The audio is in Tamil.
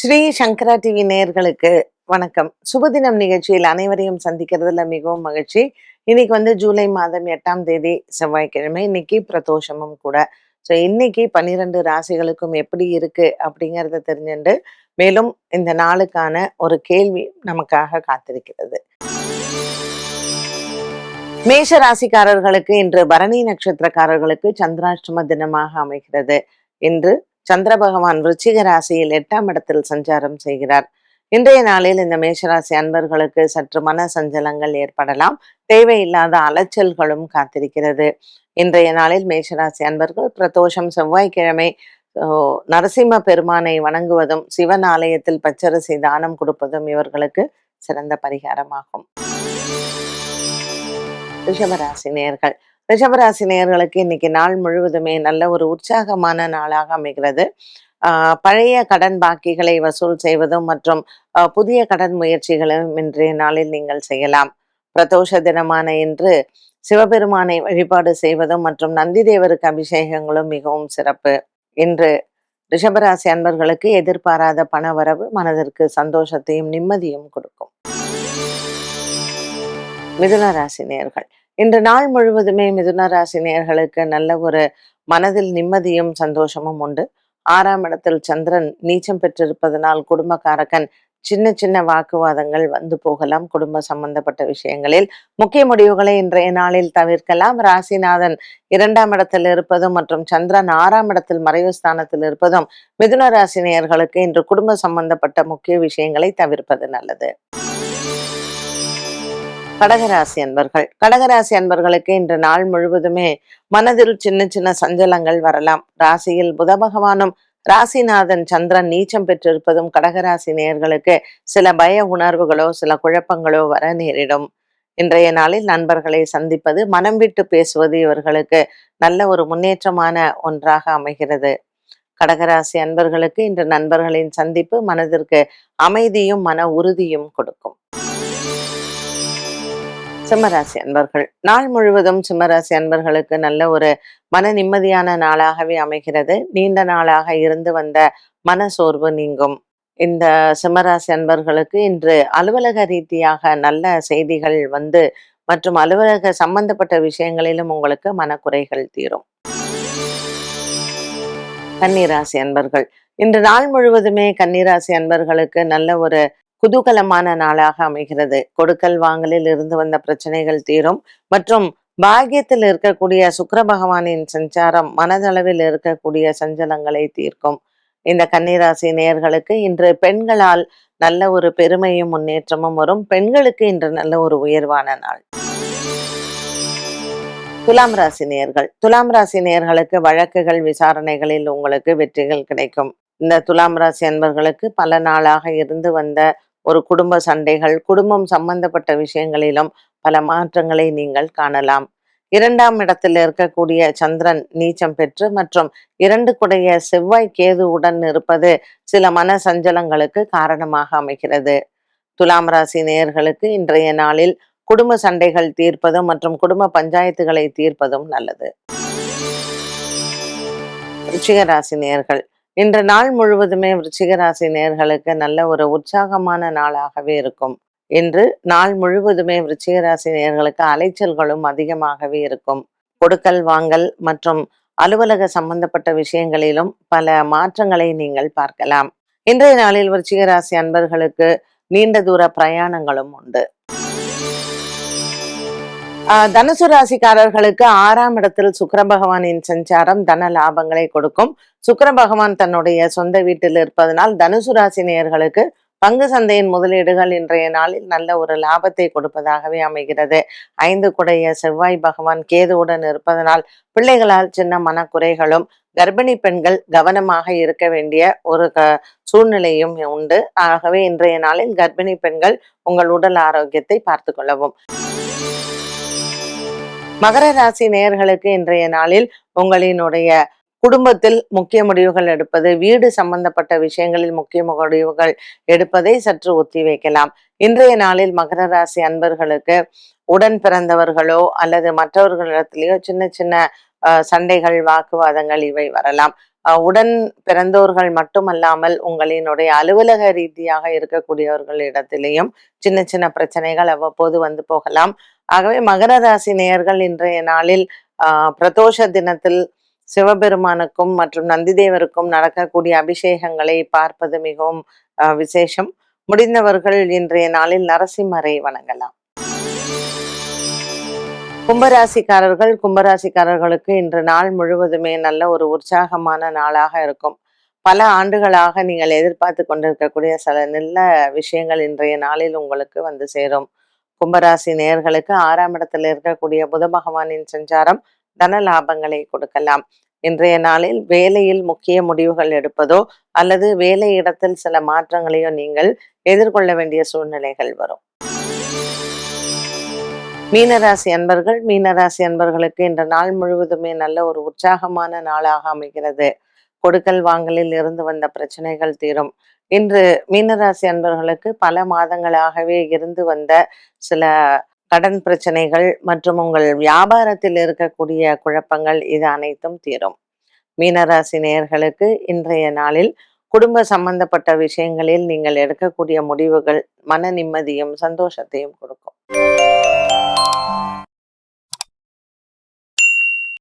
ஸ்ரீ சங்கரா டிவி நேயர்களுக்கு வணக்கம். சுபதினம் நிகழ்ச்சியில் அனைவரையும் சந்திக்கிறதுல மிகவும் மகிழ்ச்சி. இன்னைக்கு வந்து ஜூலை மாதம் எட்டாம் தேதி செவ்வாய்க்கிழமை. இன்னைக்கு பிரதோஷமும் கூட. ஸோ இன்னைக்கு பன்னிரெண்டு ராசிகளுக்கும் எப்படி இருக்கு அப்படிங்கறத தெரிஞ்சுண்டு மேலும் இந்த நாளுக்கான ஒரு கேள்வி நமக்காக காத்திருக்கிறது. மேஷ ராசிக்காரர்களுக்கு இன்று பரணி நட்சத்திரக்காரர்களுக்கு சந்திராஷ்டம தினமாக அமைகிறது. இன்று சந்திர பகவான் விருச்சிக ராசியில் எட்டாம் இடத்தில் சஞ்சாரம் செய்கிறார். இன்றைய நாளில் இந்த மேஷராசி அன்பர்களுக்கு சற்று மன சஞ்சலங்கள் ஏற்படலாம். தேவையில்லாத அலைச்சல்களும் காத்திருக்கிறது. இன்றைய நாளில் மேஷராசி அன்பர்கள் பிரதோஷம் செவ்வாய்க்கிழமை ஓ, நரசிம்ம பெருமானை வணங்குவதும் சிவன் ஆலயத்தில் பச்சரிசி தானம் கொடுப்பதும் இவர்களுக்கு சிறந்த பரிகாரமாகும். ரிஷபராசி நேர்கள் ரிஷபராசி நேயர்களுக்கு இன்னைக்கு நாள் முழுவதுமே நல்ல ஒரு உற்சாகமான நாளாக அமைகிறது. ஆஹ் பழைய கடன் பாக்கிகளை வசூல் செய்வதும் மற்றும் ஆஹ் புதிய கடன் முயற்சிகளும் இன்றைய நாளில் நீங்கள் செய்யலாம். பிரதோஷ தினமான இன்று சிவபெருமானை வழிபாடு செய்வதும் மற்றும் நந்தி தேவருக்கு அபிஷேகங்களும் மிகவும் சிறப்பு. இன்று ரிஷபராசி அன்பர்களுக்கு எதிர்பாராத பணவரவு மனதிற்கு சந்தோஷத்தையும் நிம்மதியும் கொடுக்கும். மிதுன ராசி இன்று நாள் முழுவதுமே மிதுன ராசி நல்ல ஒரு மனதில் நிம்மதியும் சந்தோஷமும் உண்டு. ஆறாம் இடத்தில் சந்திரன் நீச்சம் பெற்றிருப்பதனால் குடும்பக்காரகன் சின்ன சின்ன வாக்குவாதங்கள் வந்து போகலாம். குடும்ப சம்பந்தப்பட்ட விஷயங்களில் முக்கிய முடிவுகளை இன்றைய நாளில் தவிர்க்கலாம். ராசிநாதன் இரண்டாம் இடத்தில் இருப்பதும் மற்றும் சந்திரன் ஆறாம் இடத்தில் மறைவு ஸ்தானத்தில் இருப்பதும் மிதுன ராசினியர்களுக்கு இன்று குடும்ப சம்பந்தப்பட்ட முக்கிய விஷயங்களை தவிர்ப்பது நல்லது. கடகராசி அன்பர்கள். கடகராசி அன்பர்களுக்கு இன்று நாள் முழுவதுமே மனதில் சின்ன சின்ன சஞ்சலங்கள் வரலாம். ராசியில் புத பகவானும் ராசிநாதன் சந்திரன் நீச்சம் பெற்றிருப்பதும் கடகராசி நேயர்களுக்கு சில பய உணர்வுகளோ சில குழப்பங்களோ வர நேரிடும். இன்றைய நாளில் நண்பர்களை சந்திப்பது மனம் விட்டு பேசுவது இவர்களுக்கு நல்ல ஒரு முன்னேற்றமான ஒன்றாக அமைகிறது. கடகராசி அன்பர்களுக்கு இன்று நண்பர்களின் சந்திப்பு மனதிற்கு அமைதியும் மன உறுதியும் கொடுக்கும். சிம்மராசி அன்பர்கள். நாள் முழுவதும் சிம்மராசி அன்பர்களுக்கு நல்ல ஒரு மன நிம்மதியான நாளாகவே அமைகிறது. நீண்ட நாளாக இருந்து வந்த மன சோர்வு நீங்கும். இந்த சிம்மராசி அன்பர்களுக்கு இன்று அலுவலக ரீதியாக நல்ல செய்திகள் வந்து மற்றும் அலுவலக சம்பந்தப்பட்ட விஷயங்களிலும் உங்களுக்கு மனக்குறைகள் தீரும். கன்னிராசி அன்பர்கள். இன்று நாள் முழுவதுமே கன்னிராசி அன்பர்களுக்கு நல்ல ஒரு குதூகலமான நாளாக அமைகிறது. கொடுக்கல் வாங்கலில் இருந்து வந்த பிரச்சனைகள் தீரும். மற்றும் பாக்கியத்தில் இருக்கக்கூடிய சுக்கர பகவானின் சஞ்சாரம் மனதளவில் இருக்கக்கூடிய சஞ்சலங்களை தீர்க்கும். இந்த கன்னிராசி நேயர்களுக்கு இன்று பெண்களால் நல்ல ஒரு பெருமையும் முன்னேற்றமும் வரும். பெண்களுக்கு இன்று நல்ல ஒரு உயர்வான நாள். துலாம் ராசி நேயர்கள். துலாம் ராசி நேர்களுக்கு வழக்குகள் விசாரணைகளில் உங்களுக்கு வெற்றிகள் கிடைக்கும். இந்த துலாம் ராசி அன்பர்களுக்கு பல நாளாக இருந்து வந்த ஒரு குடும்ப சண்டைகள் குடும்பம் சம்பந்தப்பட்ட விஷயங்களிலும் பல மாற்றங்களை நீங்கள் காணலாம். இரண்டாம் இடத்தில் இருக்கக்கூடிய சந்திரன் நீச்சம் பெற்று மற்றும் இரண்டு குடைய செவ்வாய் கேதுவுடன் இருப்பது சில மன சஞ்சலங்களுக்கு காரணமாக அமைகிறது. துலாம் ராசி நேயர்களுக்கு இன்றைய நாளில் குடும்ப சண்டைகள் தீர்ப்பதும் மற்றும் குடும்ப பஞ்சாயத்துகளை தீர்ப்பதும் நல்லது. ரிச்சிக ராசி நேயர்கள் இன்று நாள் முழுவதுமே விருச்சிகராசி நேர்களுக்கு நல்ல ஒரு உற்சாகமான நாளாகவே இருக்கும். இன்று நாள் முழுவதுமே விருச்சிகராசி நேர்களுக்கு அலைச்சல்களும் அதிகமாகவே இருக்கும். கொடுக்கல் வாங்கல் மற்றும் அலுவலக சம்பந்தப்பட்ட விஷயங்களிலும் பல மாற்றங்களை நீங்கள் பார்க்கலாம். இன்றைய நாளில் விருச்சிகராசி அன்பர்களுக்கு நீண்ட தூர பிரயாணங்களும் உண்டு. தனுசு ராசிக்காரர்களுக்கு ஆறாம் இடத்தில் சுக்கர பகவானின் சஞ்சாரம் தன லாபங்களை கொடுக்கும். சுக்கர பகவான் தன்னுடைய சொந்த வீட்டில் இருப்பதனால் தனுசு ராசி நேயர்களுக்கு பங்கு சந்தையின் முதலீடுகள் இன்றைய நாளில் நல்ல ஒரு லாபத்தை கொடுப்பதாகவே அமைகிறது. ஐந்து குடைய செவ்வாய் பகவான் கேதுவுடன் இருப்பதனால் பிள்ளைகளால் சின்ன மனக்குறைகளும் கர்ப்பிணி பெண்கள் கவனமாக இருக்க வேண்டிய ஒரு க- சூழ்நிலையும் உண்டு. ஆகவே இன்றைய நாளில் கர்ப்பிணி பெண்கள் உங்கள் உடல் ஆரோக்கியத்தை பார்த்து கொள்ளவும். மகர ராசி நேயர்களுக்கு இன்றைய நாளில் உங்களினுடைய குடும்பத்தில் முக்கிய முடிவுகள் எடுப்பது வீடு சம்பந்தப்பட்ட விஷயங்களில் முக்கிய முடிவுகள் எடுப்பதை சற்று ஒத்தி வைக்கலாம். இன்றைய நாளில் மகர ராசி அன்பர்களுக்கு உடன் பிறந்தவர்களோ அல்லது மற்றவர்களிடத்திலேயோ சின்ன சின்ன அஹ், சண்டைகள் வாக்குவாதங்கள் இவை வரலாம். அஹ், உடன் பிறந்தோர்கள் மட்டுமல்லாமல் உங்களினுடைய அலுவலக ரீதியாக இருக்கக்கூடியவர்களிடத்திலையும் சின்ன சின்ன பிரச்சனைகள் அவ்வப்போது வந்து போகலாம். ஆகவே மகர ராசி நேயர்கள் இன்றைய நாளில் ஆஹ், பிரதோஷ தினத்தில் சிவபெருமானுக்கும் மற்றும் நந்திதேவருக்கும் நடக்கக்கூடிய அபிஷேகங்களை பார்ப்பது மிகவும் ஆஹ், விசேஷம். முடிந்தவர்கள் இன்றைய நாளில் நரசிம்மரை வணங்கலாம். கும்பராசிக்காரர்கள் கும்பராசிக்காரர்களுக்கு இன்று நாள் முழுவதுமே நல்ல ஒரு உற்சாகமான நாளாக இருக்கும். பல ஆண்டுகளாக நீங்கள் எதிர்பார்த்து கொண்டிருக்கக்கூடிய சில நல்ல விஷயங்கள் இன்றைய நாளில் உங்களுக்கு வந்து சேரும். கும்பராசி நேர்களுக்கு ஆறாம் இடத்தில் இருக்கக்கூடிய புத பகவானின் சஞ்சாரம் தன லாபங்களை கொடுக்கலாம். இன்றைய நாளில் வேலையில் முக்கிய முடிவுகள் எடுப்பதோ அல்லது வேலை இடத்தில் சில மாற்றங்களையோ நீங்கள் எதிர்கொள்ள வேண்டிய சூழ்நிலைகள் வரும். மீனராசி அன்பர்கள் மீனராசி அன்பர்களுக்கு இன்று நாள் முழுவதுமே நல்ல ஒரு உற்சாகமான நாளாக அமைகிறது. கொடுக்கல் வாங்கலில் இருந்து வந்த பிரச்சனைகள் தீரும். இன்று மீனராசி அன்பர்களுக்கு பல மாதங்களாகவே இருந்து வந்த சில கடன் பிரச்சனைகள் மற்றும் உங்கள் வியாபாரத்தில் இருக்கக்கூடிய குழப்பங்கள் இது அனைத்தும் தீரும். மீனராசி நேயர்களுக்கு இன்றைய நாளில் குடும்ப சம்பந்தப்பட்ட விஷயங்களில் நீங்கள் எடுக்கக்கூடிய முடிவுகள் மன நிம்மதியும் சந்தோஷத்தையும் கொடுக்கும்.